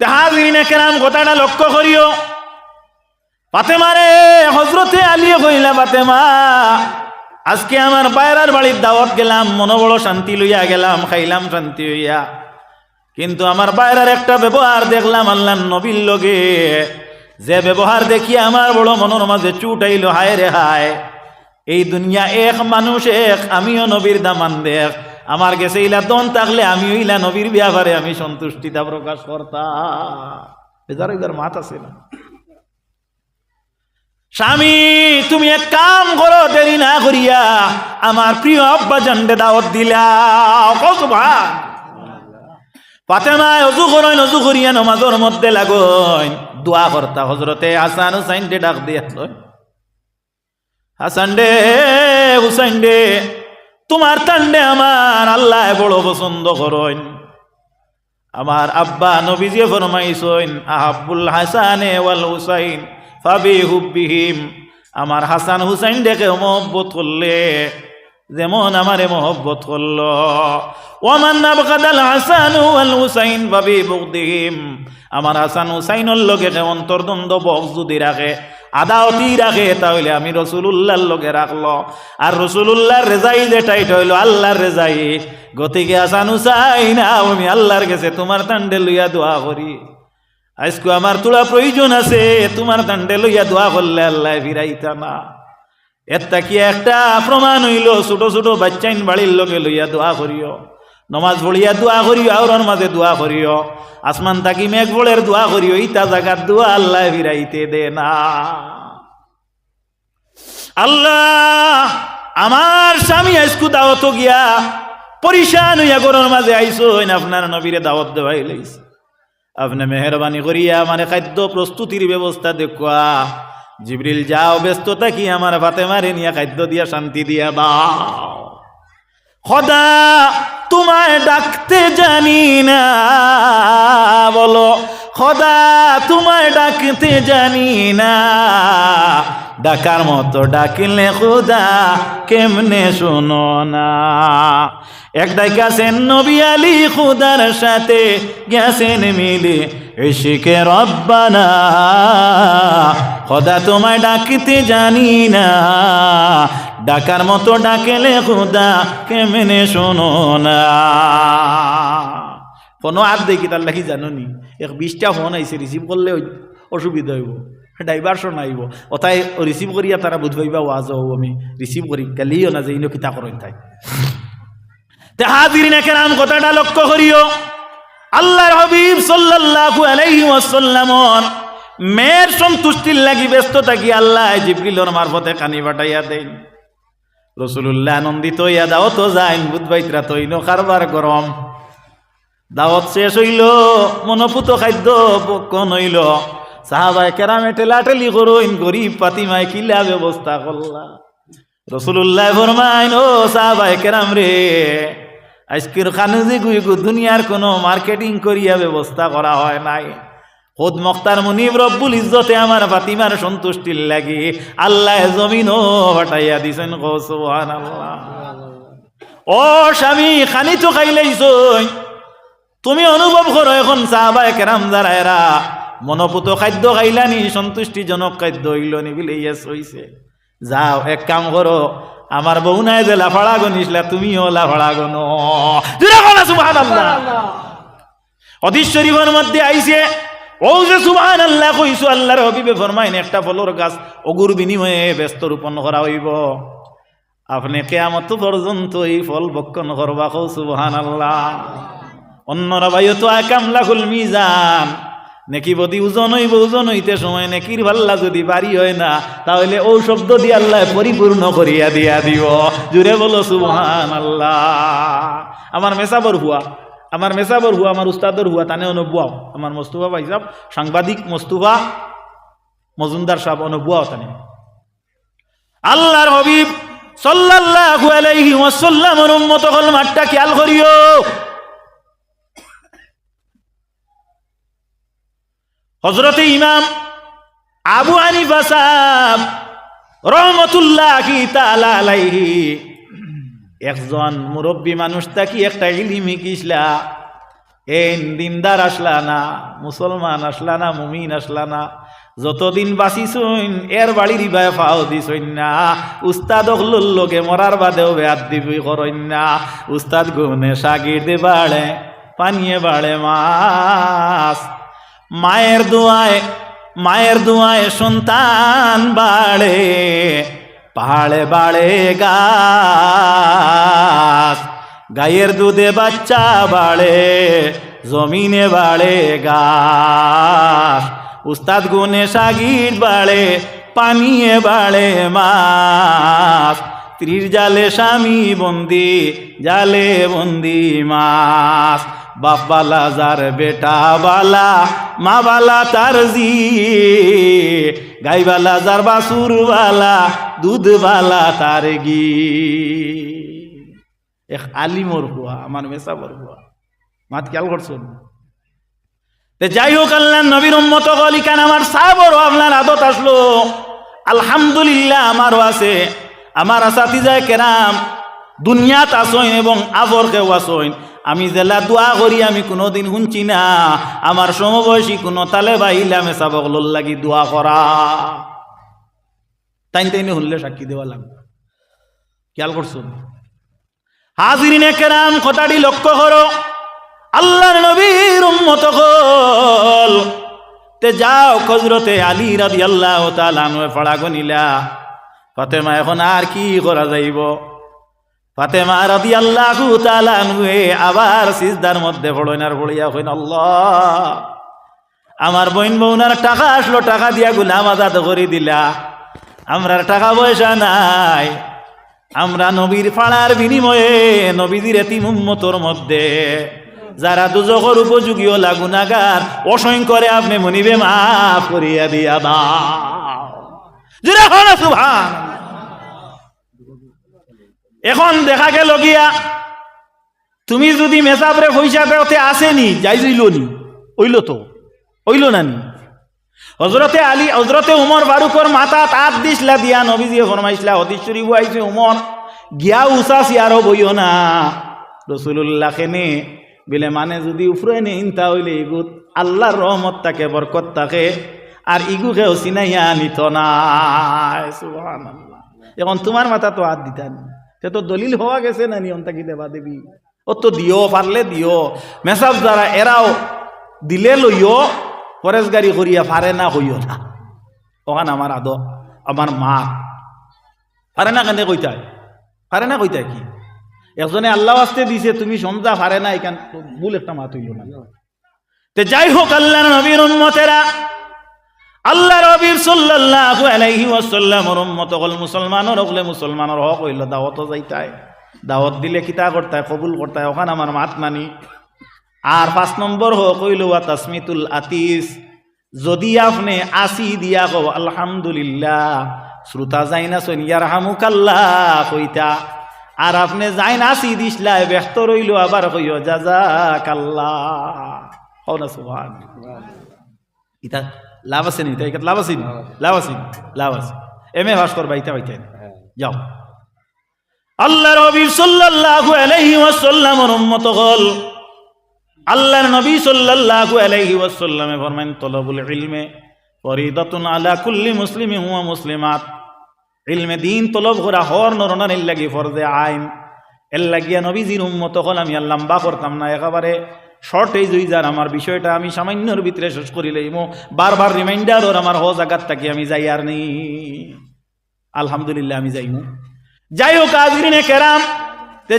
তাহাজিরিনে কেরাম কথাটা লক্ষ্য করিও। ফাতেমা রে হজরতে আলিয়ে কইলা ফাতেমা। আজকে আমার বাইরার বাড়ির দাওয়াত গেলাম মন বড় শান্তি লইয়া গেলাম, খাইলাম শান্তি হইয়া। কিন্তু আমার বাইরার একটা ব্যবহার দেখলাম আল্লাহ নবীর লগে। যে ব্যবহার দেখি আমার বড় মনের মাঝে চুট আইল, হায় রে হায়। এই দুনিয়া এক মানুষ এক, আমিও নবীর দামান দেখ। আমার গেছে ইলা দন থাকলে আমি ইলা নবীর ব্যাপারে আমি সন্তুষ্টিতা প্রকাশ করতাম। এদার এদার মাত আছে না। স্বামী, তুমি এক কাম করো, দেরি না করিয়া আমার প্রিয় আব্বা জানতে দাওয়াত দিলা। ফাতেমায় অজু করেন, অজু করিয়া নমাজের মধ্যে লাগইন দোয়া করতা হজরতে হাসান হুসাইন ডে ডাক দিয়া। হাসান ডে হুসাইন ডে তোমার তান্ডে আমার আল্লাহ বড় পছন্দ করেন। আমার আব্বা নবীজি ফরমাইছেন আহাবুল হাসানে ওয়াল হুসাইন ফাবি হুব্বিহিম। আমার হাসান হুসাইন দেখে মহব্বত করলে, যেমন আমারে মহব্বত করল। ওমান নাবকাদাল হাসান ওয়াল হুসাইন ফাবি বুগদিহিম। আমার হাসান হুসাইনের লগে অন্তর্দ্বন্দ্ব বক্স যদি রাখে আদাওতি রাখে, তাহলে আমি রসুলুল্লাহর লগে রাখল। আর রসুলুল্লাহর রেজাই যেটাই হইল আল্লাহর রেজাই। গতিকে আসানু চাই না, আমি আল্লাহর গেছে তোমার তান্ডে লইয়া দোয়া করি। আজকে আমার তোলা প্রয়োজন আছে, তোমার তান্ডে লইয়া দোয়া করলে আল্লাহ ফিরাইতা না। এটা কি একটা প্রমাণ হইল, ছোট ছোট বাচ্চাইন বাড়ির লোকে লইয়া দোয়া করিও। নমাজ পড়িয়া দোয়া করিও, আওরার মাঝে দোয়া করিও। আসমান থাকি মেঘ বলের দোয়া করিও, ইটা জাগার দোয়া আল্লাহ ফিরাইতে দে না। আল্লাহ, আমার স্বামী আইসকু দাওয়াত গিয়া পরিশান হইয়া গরুর মাঝে আইসো আপনার নবীরে দাওয়াত দেওয়াই লাইছে। আপনি মেহরবানি করিয়া মানে খাদ্য প্রস্তুতির ব্যবস্থা দেখুয়া। জিবরিল, যাও ব্যস্ত থাকি আমার ভাতে মারে নিয়া খাদ্য দিয়া শান্তি দিয়া বাও খদা তোমায় ডাকতে জানি না। বলো, খদা, তোমায় ডাকতে জানি না। ডাকার মতো ডাকিলে খুদা কেমনে শোনো না। এক ডাইকাছেন নবী আলী, খুদার সাথে গেছেন মিলে এসিকে রব্বানা। খোদা, তোমায় ডাকিতে জানি না। ডাকার মতো ডাকেলে খুদা কেমনে শোনো না? ফোনও আর দেখি তার লাগি জানো নি এক বিশটা ফোন আইছে রিসিভ করলে অসুবিধা হইব ড্রাইভার শোন আইব। ওটাই রিসিভ করিয়া তারা বুধ পাইবা ওয়াজ হব আমি রিসিভ করি কালিও না যে ইনো কিতা করেন তাই। হাজির নাম কথাটা লক্ষ্য করিও। আল্লাহর হবিব সাল্লাল্লাহু আলাইহি ওয়াসাল্লামর মেয়ের সন্তুষ্টির লাগি ব্যস্ত থাকি আল্লাহ জিবরিলর মারফতে কানি বাটাইয়া দেন। রসুলুল্লাহ আনন্দিত হইয়া দাওয়াত যাইন, বুধবাইতরা তৈন, কারবার গরম। দাওয়াত শেষ হইল, মনপুত খাদ্য পক্ষণ হইল। সাহাবাই কেরামে টেলাটেলি করইন গরিব পাতিমায় কিলা ব্যবস্থা করলা রসুল্লাহ ফরমাইন, ও সাহাবাই কেরাম রে আজকের খানুজি গুই, দুনিয়ার কোনো মার্কেটিং করিয়া ব্যবস্থা করা হয় নাই। খোদ মক্তার মুনিব রব্বুল ইজ্জতে আমার ফাতিমার সন্তুষ্টির লাগি আল্লাহ জমিন জমিনও হটাইয়া দিছেন গো, সুবহানাল্লাহ। ও স্বামী খানি তো খাইলেইছই তুমি অনুভব করো এখন সাহাবায় কেরাম যারা, এরা মনপুত খাদ্য খাইলানি, সন্তুষ্টিজনক খাদ্য হইল নি বলে ইয়েস হইছে। যাও, এক কাম করো, আমার বউ নাই যে লাফাড়া গনিসলা তুমিও লাফাড়া গনো শরীফের মধ্যে আইছে ও যে আল্লাহ একটা গাছ বিনিময়ে ব্যস্ত হইব। ফল তো নেকি বদি ওজন হইব, ওজন হইতে সময় নেকির ভাল্লা যদি বাড়ি হয় না, তাহলে ও শব্দ দিয়ে আল্লাহ পরিপূর্ণ করিয়া দিয়া দিব জুড়ে বলো সুবহান আল্লাহ আমার মেসাবর হুয়া আমার মেসাবর হুয়া, আমার উস্তাদর হুয়া, তানে অনুবুয়াও। আমার মস্তুফা ভাই সাহেব, সাংবাদিক মস্তুফা মজুমদার সাহেব অনুবুয়াও তানে। আল্লাহর হবিব সাল্লাল্লাহু আলাইহি ওয়াসাল্লামের উম্মত হল মাঠটা খেয়াল করিও। হজরতে ইমাম আবু হানিফা সাহেব রহমতুল্লাহ তাআলা আলাইহি একজন মুরব্বী মানুষ তাকি একটা ইলিমি কিসলা? এই দিনদার আসলা না, মুসলমান আসলা না, মুমিন আসলা না। যতদিন বাঁচিছইন, এর বাড়ির ইবায় ফাও দিছইন না। উস্তাদ লোকে মরার বাদেও বেয়াত দিবি করইন না। উস্তাদ গুনে সাগির বাড়ে, পানিয়ে বাড়ে মাছ। মায়ের দোয়ায় মায়ের দোয়ায় সন্তান বাড়ে। পাহাড়ে বাড়ে গাছ গায়ের দুধে বাচ্চা বাড়ে, জমিনে বাড়ে গাছ। উস্তাদ গুনে সাগির বাড়ে, পানিয়ে বাড়ে মাছ। ত্রির জালে স্বামী বন্দি, জালে বন্দি মাছ। বাপ বালা যার বেটা বালা, মা বালা তার জি। গাইবালা যার বাসুর বালা, দুধ বালা তার গি। এক আলিমর হুয়া, আমার মেসাবর হুয়া। মাত খেয়াল করছেন? যাই হোক আল্লাহ, নবীর উম্মত গলি কেন আমার সাবর, আপনার আদত আসলো। আলহামদুলিল্লাহ আমারও আছে। আমার আসাতি যায় কেরাম, দুনিয়াত আসইন এবং আবর কেউ আসইন। আমি জেলা দোয়া করি, আমি কোনোদিন শুনছি না। আমার সমবয়সী কোনো তালে বাহিলে আমি চাবক লোল লাগি দোয়া করা তাইন তাইনে শুনলে সাক্ষী দেওয়া লাগবে। খেয়াল করছুন হাজিরিনে কেরাম কথাটি লক্ষ্য করো আল্লাহর নবীর উম্মত হল। তে যাও খজরতে আলী রাদি আল্লাহ তালানুয়ে ফড়া গনিলা। ফাতেমা এখন আর কি করা যাইব? ফাতেমা রাদি আল্লাহ তালানুয়ে আবার সিজদার মধ্যে ফড়ইনার ফড়িয়া হইন আল্লাহ, আমার বইন বৌনার টাকা আসলো, টাকা দিয়া গুলাম আজাদ করে দিলা। আমরার টাকা পয়সা নাই। আমরা নবীর ফাড়ার বিনিময়ে নবীদের এতিম উম্মতর মধ্যে। যারা দুজকর উপযোগীও লাগুনাগার অসংখ্য করে আপনি মনিবে মাফ করিয়া দিয়া দাও। জোরে হন সুবহান এখন দেখা গেল গিয়া, তুমি যদি মেসাবরে পয়সা দেওতে আসেনি, যাই যাইল নি ওইল তো ওইল না নি? হজরতে আলী হজরতে উমর বারুকর মাথা তাত দিসলা দিয়া নবীজিয়ে ফরমাইছিলা হদিশ্বরী বুয়াইছে উমর, গিয়া উচাছি আরও বইও না। রসুল্লাহ খেনে বিলে মানে যদি উফরে নে, ইনতা হইলে ইগুত, আল্লাহর রহমত তাকে, বরকত তাকে, আর ইগুকেও চিনাইয়া নিত না। এখন তোমার মাথা তো হাত দিতান সে তো দলিল হওয়া গেছে না নিয়ম তাকি দেবা দেবী? ও তো দিও, পারলে দিও। মেসাব যারা এরাও দিলে লইও, পরেশগারি করিয়া পারে না হইও না। ওখান আমার আদ আমার মা পারে না কেন কইতায় পারে না কইতায় কি? একজনে আল্লাহ আসতে দিছে, তুমি সমজা পারে না এখান ভুল একটা মাত হইল না। তে যাই হোক আল্লাহ নবীর উম্মতেরা আল্লাহ রবির সাল্লাল্লাহু আলাইহি ওয়াসাল্লামর উম্মত হল মুসলমানের হকলে মুসলমানের হক হইল দাওয়াতও যাইতায়। দাওয়াত দিলে কিতা করতায়, কবুল করতায়, ওখান আমার মাত মানি। আর পাঁচ নম্বর হোক হইল ওয়া তাসমিতুল আতিস। যদি আপনি আসি দিয়া কো আলহামদুলিল্লাহ, শ্রোতা যাই না শোন ইয়ার হামুকাল্লাহ কইতা। আর আপনি যাই না আসি দিসলাই ব্যস্ত রইল আবার কইও যা যা কাল্লা হও না ইতা লাভ আছে নি তাই লাভ আছে নি লাভ আছে নি? লাভ আছে এম এ ভাস্কর বাইতে বাইতে যাও। আল্লাহ রবি সাল্লাল্লাহু আলাইহি ওয়াসাল্লামের উম্মত হল আল্লাহর নবী সাল্লাল্লাহু আলাইহি ওয়াসাল্লামে ফরমান তলবুল ইলমে ফরিদাতুন আলা কুল্লি মুসলিমিন ওয়া মুসলিমাত। ইলমে দিন তলব করা হর নরনার লাগি ফরজে আইন। এর লাগিয়া নবীজির উম্মত হল, আমি আর লম্বা করতাম না, একেবারে শর্টেজ হয়ে যার আমার বিষয়টা আমি সামান্যর ভিতরে শেষ করি লইমো। বারবার রিমাইন্ডার ওর আমার হ জায়গার থাকি আমি যাই আর নেই। আলহামদুলিল্লাহ আমি যাইমু। যাই হোক আজরিনে কেরাম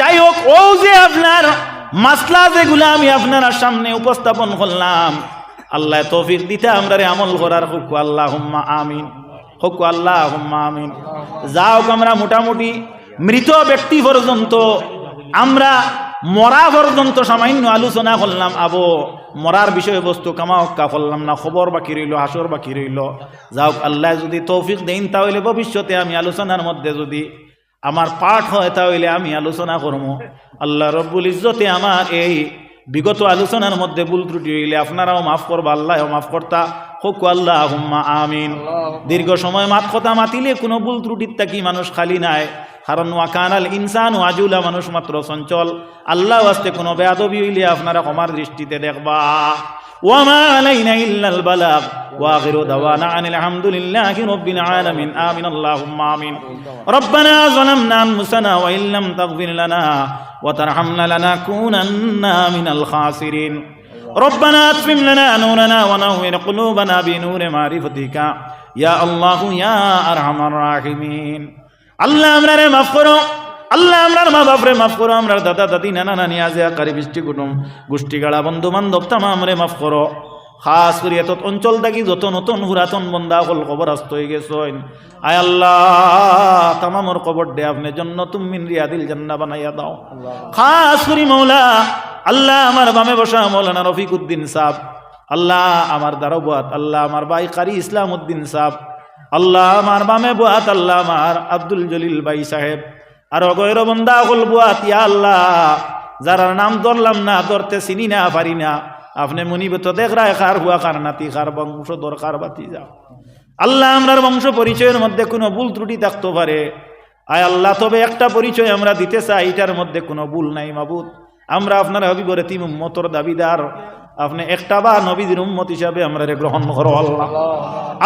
যাই হোক ও যে আপনার মাসলা যেগুলো আমি আপনার সামনে উপস্থাপন করলাম, আল্লাহ তৌফিক দিতে আমরা আমল করার হুকু আল্লাহ হুম্মা আমিন। হুকু আল্লাহ হুম্মা আমিন। যা হোক আমরা মোটামুটি মৃত ব্যক্তি পর্যন্ত আমরা মরা পর্যন্ত সামান্য আলোচনা করলাম আবো মরার বিষয়বস্তু কামা হক্কা করলাম না খবর বাকি রইল হাসর বাকি রইল। যাওক আল্লাহ যদি তৌফিক দেন তাহলে ভবিষ্যতে আমি আলোচনার মধ্যে যদি আমার পাঠ হয় তাহলে আমি আলোচনা করব। আল্লাহ রব্বুল ইজ্জতে আমার এই বিগত আলোচনার মধ্যে ভুল ত্রুটি হইলে আপনারাও মাফ করবা আল্লাহ মাফ করতা। হোক আল্লাহ হুম্মা আমিন দীর্ঘ সময় মাত কথা মাতিলে কোনো ভুল ত্রুটির থাকি মানুষ খালি নাই। কারণ ওয়াকানাল ইনসান ওয়াজুলা মানুষ মাত্র চঞ্চল আল্লাহ আসতে কোনো বেয়াদবি হইলে আপনারা ক্ষমার দৃষ্টিতে দেখবা وما علينا إلا البلاغ وآخر دوانا عن الحمد لله رب العالمين آمين اللهم آمين ربنا ظلمنا أنفسنا وإن لم تغفر لنا وترحمنا لنكونن من الخاسرين ربنا اتمم لنا نورنا ونور قلوبنا بنور معرفتك يا الله يا أرحم الراحمين আল্লাহ আমরারে মাফ করো। আল্লাহ আমরার মা বাপরে মাফ করো। আমরার দাদা, দাদি, নানা, নানি, আজে আকারি, বৃষ্টি, কুটুম, গোষ্ঠী, গাড়া, বন্ধু, বান্ধব তামা আমরে মাফ করো। খাস করি এত অঞ্চল থাকি যত নতুন পুরাতন বন্ধা হল খবর আসতে হয়ে গেছেন। আয় আল্লাহ, তামামর খবর দে, আপনি জন্য তুমি রিয়াদিল জান্না বানাইয়া দাও। খাস করি মৌলা, আল্লাহ আমার বামে বসা মৌলানা রফিক উদ্দিন সাহ আল্লাহ আমার দারবাত আল্লাহ আমার ভাই কারি ইসলাম উদ্দিন সাহ আল্লাহ আমার বামে বুয়াত, আল্লাহ আমার আব্দুল জলিল ভাই সাহেব। আর অগৈর বন্দা হল বুয়াত, ইয়া আল্লাহ যারা নাম ধরলাম না, ধরতে চিনি না, পারি না। আপনি মনিব তো দেখ রায় খার হুয়া, খার নাতি, খার বংশ দরকার বাতি যাও। আল্লাহ আমরার বংশ পরিচয়ের মধ্যে কোনো ভুল ত্রুটি থাকতে পারে। আয় আল্লাহ, তবে একটা পরিচয় আমরা দিতে চাই, এটার মধ্যে কোনো ভুল নাই মাবুদ। আমরা আপনার হবিবরে তিম উম্মতর দাবিদার। আপনি একটা বা নবীদের উম্মত হিসাবে আমরা গ্রহণ করো আল্লাহ।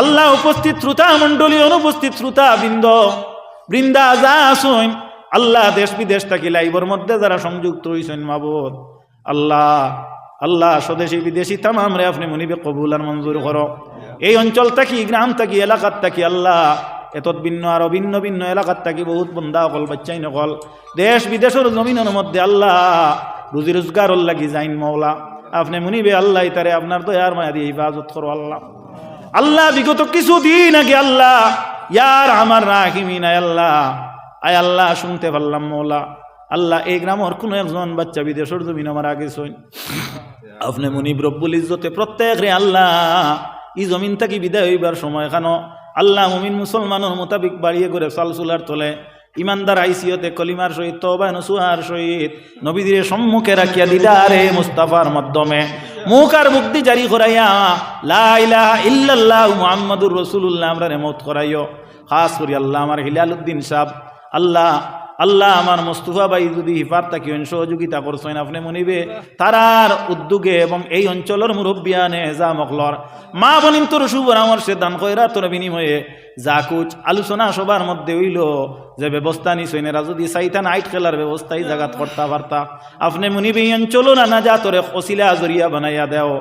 আল্লাহ। উপস্থিত শ্রোতা মণ্ডলী অনুপস্থিত শ্রোতা বৃন্দ বৃন্দা যা আসুন আল্লাহ দেশ বিদেশ থাকি লাইবর মধ্যে যারা সংযুক্ত হয়েছেন মাবুদ। আল্লাহ আল্লাহ স্বদেশী বিদেশি তামাম রে আপনি মনিবে কবুল আর মঞ্জুর করো। এই অঞ্চল থাকি গ্রাম থাকি এলাকার থাকি আল্লাহ। এতত ভিন্ন আরও ভিন্ন ভিন্ন এলাকার থাকি বহুত বন্ধা অকল বাচ্চাই নকল। দেশ বিদেশের জমিনের মধ্যে আল্লাহ রুজি রোজগার লাগি যাইন মৌলা আপনি মুনিবে আল্লাহ তারে আপনার দয়ার মায়া দিয়ে হিফাজত করো, আল্লাহ। আল্লাহ, বিগত কিছুদিন আগে আল্লাহ ইয়ার আমার রাহিমিন আল্লাহ। আয় আল্লাহ, শুনতে পারলাম, মৌলা। আল্লাহ, এই গ্রামের কোনো একজন বাচ্চা বিদেশের জমিন আমার আগে শোন আপনি মুনিব রব্বুল ইজ্জতে প্রত্যেক রে আল্লাহ ই জমিন থাকি বিদায় হইবার সময় খানো আল্লাহ মুমিন মুসলমানের মোতাবিক বাড়িয়ে করে চালচুলার তোলে ইমানদার আইসিয়তে কলিমার সহিত তবায়ন সুহার সহিত নবীদের সম্মুখে রাখিয়া দিদারে মুস্তাফার মাধ্যমে। মুখ আর মুক্তি জারি করাইয়া, লা ইলাহা ইল্লাল্লাহ মুহাম্মাদুর রাসূলুল্লাহ, আমরা রেমত করাইও। খাস করি আল্লাহ আমার হিলালুদ্দিন সাহ আল্লাহ আল্লাহ আমার মোস্তফা ভাই যদি হিফার তাকি সহযোগিতা করছেন, আপনি মনিবে তারার উদ্যোগে এবং এই অঞ্চলের মুরব্বিয়ানে হেজা মকলর মা বনিন তোর শুভ সে দান কইরা তোর বিনিময়ে যা কুচ আলোচনা সবার মধ্যে হইল যে ব্যবস্থা নিছেন এরা যদি চাইতান আইট খেলার ব্যবস্থা এই জায়গাত করতে পারতা আপনি মনিবে এই অঞ্চল না যা তোরে অসিলা জরিয়া বানাইয়া দেও।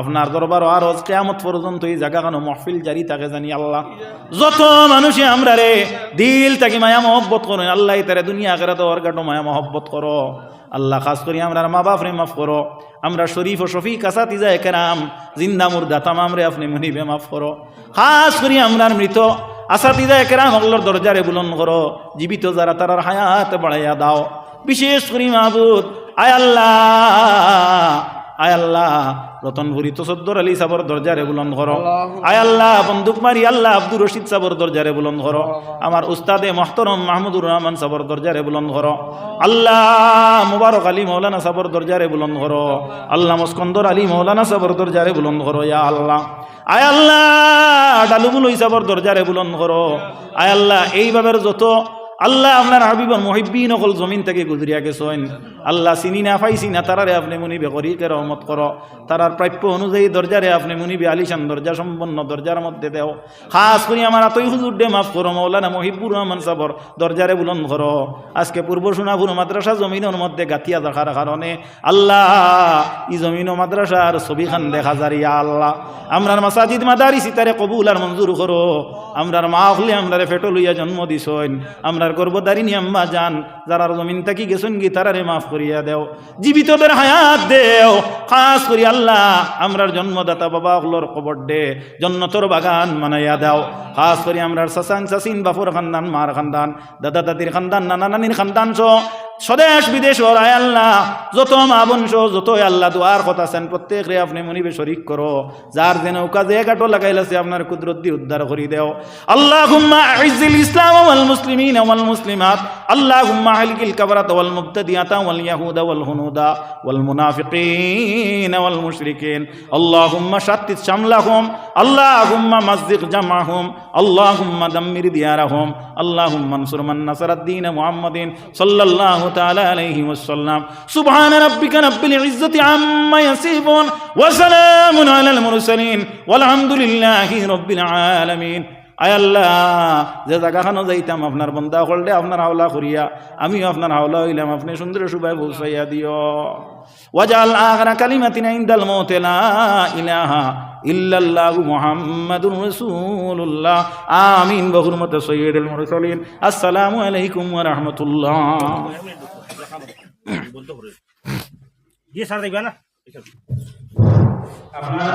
আপনার দরবার আর কেয়ামত পর্যন্ত এই জায়গা কেন মহফিল জারি থাকে জানি আল্লাহ। যত মানুষে আমরা রে, দিল তাকে মায়া মহব্বত করেন, আল্লাহ তারে দুনিয়া করে তো ওর গাটো মায়া মহব্বত করো। আল্লাহ, খাস করি আমরা মা বাপ রে মাফ করো। আমরা শরীফ ও শফি কাসাতি যায় কেরাম, জিন্দা মুর্দা তামাম রে আপনি মনিবে মাফ করো। খাস করি আমরা মৃত, আসাতি যায় কেরাম অগলোর দরজারে বুলন করো। জীবিত যারা তারার হায়াত বাড়াইয়া দাও। বিশেষ করি মাহবুদ, আয় আল্লাহ। আয় আল্লাহ রতনপুরি তো সদ্দর আলী সাবর দরজারে বুলন করো। আয় আল্লাহ বন্দুক মারি আল্লাহ আব্দুর রশিদ সাবর দরজারে বুলন করো। আমার উস্তাদে মহতরম মাহমুদুর রহমান সাবর দরজারে বুলন করো। আল্লাহ মুবারক আলী মৌলানা সাবর দরজারে বুলন করো। আল্লাহ মস্কন্দর আলী মৌলানা সাবর দরজারে বুলন করো ইয়া আল্লাহ। আয় আল্লাহ ডালুবুল হিসাবর দরজারে বুলন করো। আয় আল্লাহ এইভাবে যত আল্লাহ আপনার হাবিবর মহিবিন অকল জমিন থেকে গুজরিয়া গেছেন। আল্লাহ চিনি না, পাইছি না, তারারে আপনি মুনিবে করিকে রহমত করো। তারার প্রাপ্য অনুযায়ী দরজারে আপনি মুনিবে আলিশান দরজা, সম্পন্ন দরজার মধ্যে দেও। খাস করি আমার আতই হুজুর ডে মাফ করো, মৌলানা মহিবুর রহমান সাবর, দরজারে বুলন করো। আজকে পূর্ব সোনাপুর মাদ্রাসা জমিনের মধ্যে গাতিয়া দেখার কারণে আল্লাহ, ই জমিন ও মাদ্রাসার ছবিখান দেখা যারিয়া আল্লাহ। আমরার মাসাজিদ মাদারি সিতারে কবুল আর মঞ্জুর করো। আমরার মা হলে আমরারে ফেটো লইয়া জন্ম দিছইন আমরার গর্বদারি আম্মা যান। যারা জমিন থাকি গেছেন গি, তারারে মাফ করিয়া দেও। জীবিতদের হায়াত দেও। খাস করি আল্লাহ, আমরার জন্মদাতা বাবা হলোর কবর দে। জন্নতর বাগান মানাইয়া দাও। খাস করি আমরার সাসান সাসিন বাফুর খানদান, মার খানদান, দাদা দাদির খানদান, নানা নানির খানদান সহ স্বদেশ, বিদেশ ওরায় আল্লাহ। যত মা বংশ যত আল্লাহ দোয়ার কথা আছেন, প্রত্যেক রে আপনি মনিবে শরিক করো। যার যে নৌকা যে কাটো লাগাইলাছে, আপনার কুদরত দিয়ে উদ্ধার করি দেও। আল্লাহ হুম্মা আইজিল ইসলাম ওয়াল মুসলিমিন ওয়াল মুসলিমাত। আল্লাহ হুম্মা আলকিল কাবরাত ওয়াল মুবতাদিয়াতা ওয়াল ইয়াহুদা ওয়াল হুনুদা ওয়াল মুনাফিকিন ওয়াল মুশরিকিন। আল্লাহ হুম্মা শাত্তিত শামলাহুম। আল্লাহ হুম্মা মাসজিদ জামাহুম আল্লাহ হুম্মা দাম্মির দিয়ারাহুম। আল্লাহ হুম্মা নসুর মান নাসারাদ্দিন মুহাম্মাদিন। সাল্লাল্লাহু تعالى عليه وسلم. سبحان ربك رب العزة عما يصفون وسلام على المرسلين والحمد لله رب العالمين. আয় আল্লাহ যে জায়গাখানো যাইতাম আপনার বন্ধা হলডে আপনার হাওলা করিয়া আমিও আপনার হাওলা হইলাম আপনি সুন্দর সুবাই পৌঁছাইয়া দিও। ওয়াজাল আখরা কালিমাতিনা ইনদাল মৌতে লা ইলাহা ইল্লাল্লাহু মুহাম্মাদুর রাসূলুল্লাহ। আমিন বহুরমত সৈয়দুল মুরসালিন। আসসালামু আলাইকুম ওয়া রাহমাতুল্লাহ। দিয়ে সার দেখবে না? আপনারা